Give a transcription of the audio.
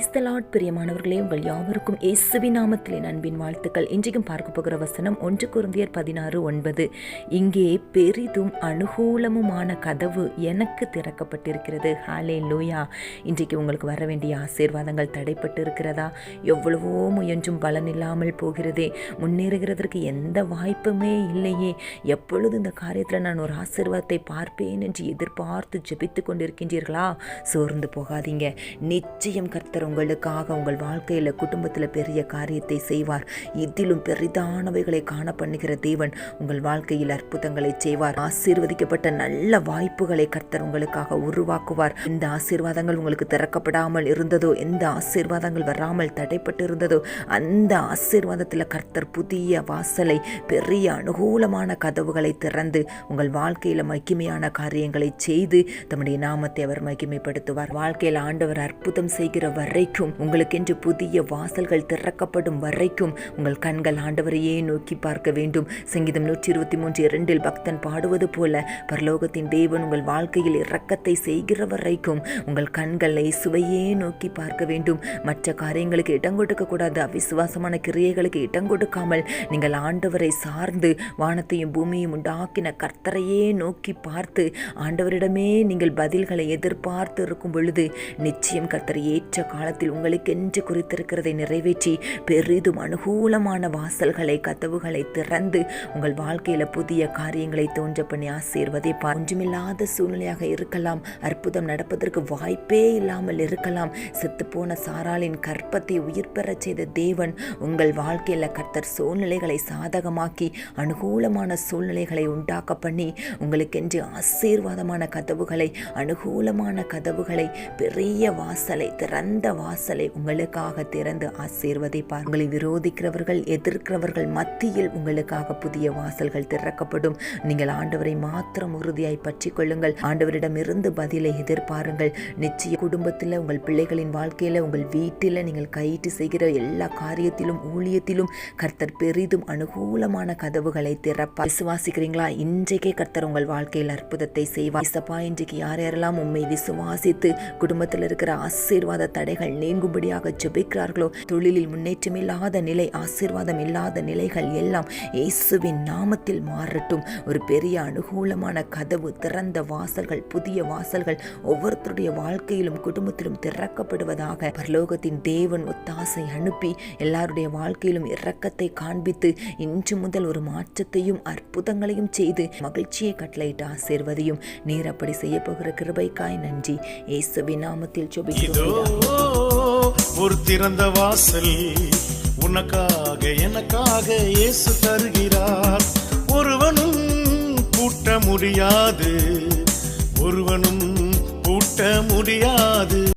இஸ்தலாட் பிரியமானவர்களே உங்கள் யாவருக்கும் இயேசுவி நாமத்திலே அன்பின் வாழ்த்துக்கள். இன்றைக்கும் பார்க்க போகிற வசனம் ஒன்று குருந்தியர் பதினாறு ஒன்பது. இங்கே பெரிதும் அனுகூலமுமான கதவு எனக்கு திறக்கப்பட்டிருக்கிறது. ஹாலே லூயா இன்றைக்கு உங்களுக்கு வர வேண்டிய ஆசீர்வாதங்கள் தடைப்பட்டு இருக்கிறதா எவ்வளவோ முயன்றும் பலன் இல்லாமல் போகிறதே. முன்னேறுகிறதற்கு எந்த வாய்ப்புமே இல்லையே. எப்பொழுது இந்த காரியத்தில் நான் ஒரு ஆசீர்வாதத்தை பார்ப்பேன் என்று எதிர்பார்த்து ஜெபித்து கொண்டிருக்கின்றீர்களா? சோர்ந்து போகாதீங்க. நிச்சயம் கர்த்தர் உங்களுக்காக உங்கள் வாழ்க்கையில் குடும்பத்தில் பெரிய காரியத்தை செய்வார். இதிலும் பெரிதானவைகளை காண பண்ணுகிற தேவன் உங்கள் வாழ்க்கையில் அற்புதங்களை செய்வார். ஆசீர்வதிக்கப்பட்ட நல்ல வாய்ப்புகளை கர்த்தர் உங்களுக்காக உருவாக்குவார். இந்த ஆசீர்வாதங்கள் உங்களுக்கு திறக்கப்படாமல் இருந்ததோ எந்த ஆசீர்வாதங்கள் வராமல் தடைப்பட்டு இருந்ததோ அந்த ஆசீர்வாதத்தில் கர்த்தர் புதிய வாசலை பெரிய அனுகூலமான கதவுகளை திறந்து உங்கள் வாழ்க்கையில் மகிமையான காரியங்களை செய்து தம்முடைய நாமத்தை அவர் மகிமைப்படுத்துவார். வாழ்க்கையில் ஆண்டவர் அற்புதம் செய்கிற வரைக்கும் உங்களுக்கென்று புதிய வாசல்கள் திறக்கப்படும் வரைக்கும் உங்கள் கண்கள் ஆண்டவரையே நோக்கி பார்க்க வேண்டும். சங்கீதம் நூற்றி இருபத்தி மூன்று இரண்டில் பக்தன் பாடுவது போல பரலோகத்தின் தேவன் உங்கள் வாழ்க்கையில் இரக்கத்தை செய்கிற வரைக்கும் உங்கள் கண்களை சுவையே நோக்கி பார்க்க வேண்டும். மற்ற காரியங்களுக்கு இடம் கொடுக்க கூடாது அவிசுவாசமான கிரியைகளுக்கு இடம் கொடுக்காமல் நீங்கள் ஆண்டவரை சார்ந்து வானத்தையும் பூமியையும் உண்டாக்கின கர்த்தரையே நோக்கி பார்த்து ஆண்டவரிடமே நீங்கள் பதில்களை எதிர்பார்த்து இருக்கும் பொழுது நிச்சயம் கர்த்தர் ஏற்ற காலத்தில் உங்களுக்கென்று குறித்திருக்கிறதை நிறைவேற்றி பெரிதும் அனுகூலமான வாசல்களை கதவுகளை திறந்து உங்கள் வாழ்க்கையில புதிய காரியங்களை தோன்ற பண்ணி ஆசீர்வதிப்பார் ஒன்றுமில்லாத சூழ்நிலையாக இருக்கலாம். அற்புதம் நடப்பதற்கு வாய்ப்பே இல்லாமல் இருக்கலாம். செத்துப்போன சாராளின் கற்பத்தை உயிர் பெறச் செய்த தேவன் உங்கள் வாழ்க்கையில கர்த்தர் சூழ்நிலைகளை சாதகமாக்கி அனுகூலமான சூழ்நிலைகளை உண்டாக்க பண்ணி உங்களுக்கென்று ஆசீர்வாதமான கதவுகளை அனுகூலமான கதவுகளை பெரிய வாசலை திறந்த வாசலை உங்களுக்காக திறந்து ஆசீர்வதிப்பார். உங்களை விரோதிக்கிறவர்கள் எதிர்க்கிறவர்கள் மத்தியில் உங்களுக்காக புதிய வாசல்கள் திறக்கப்படும். நீங்கள் ஆண்டவரை மாத்திரம் உறுதியாய் பற்றி கொள்ளுங்கள் ஆண்டவரிடம் இருந்து பதிலை எதிர்பாருங்கள். நிச்சய குடும்பத்தில் உங்கள் பிள்ளைகளின் வாழ்க்கையில் உங்கள் வீட்டில் நீங்கள் கையிட்டு செய்கிற எல்லா காரியத்திலும் ஊழியத்திலும் கர்த்தர் பெரிதும் அனுகூலமான கதவுகளை திறப்பார். விசுவாசிக்கிறீங்களா? இன்றைக்கே கர்த்தர் உங்கள் வாழ்க்கையில் அற்புதத்தை செய்வார். இசப்பா இன்றைக்கு யார் யாரெல்லாம் உண்மை விசுவாசித்து குடும்பத்தில் இருக்கிற ஆசீர்வாத தடைகள் நீங்கும்படியாக ஜெபிக்கிறார்களோ? தொழிலில் முன்னேற்றமில்லாத நிலை ஆசீர்வாதம் இல்லாத நிலைகள் எல்லாம் இயேசுவின் நாமத்தில் மாறட்டும். ஒரு பெரிய அனுகூலமான கதவு திறந்த வாசல்கள் புதிய வாசல்கள் ஒவ்வொருத்தருடைய வாழ்க்கையிலும் குடும்பத்திலும் திறக்கப்படுவதாக பரலோகத்தின் தேவன் ஒத்தாசை அனுப்பி எல்லாருடைய வாழ்க்கையிலும் இரக்கத்தை காண்பித்து இன்று முதல் ஒரு மாற்றத்தையும் அற்புதங்களையும் செய்து மகிழ்ச்சியை கட்டளையிட்டு ஆசீர்வதையும். நீர் அப்படி செய்ய போகிற கிருபைக்காய் நன்றி. இயேசுவின் நாமத்தில் சொபிக்கிறோம் ஒரு திறந்த வாசல். உனக்காக எனக்காக இயேசு தருகிறார். ஒருவனும் கூட்ட முடியாது. ஒருவனும்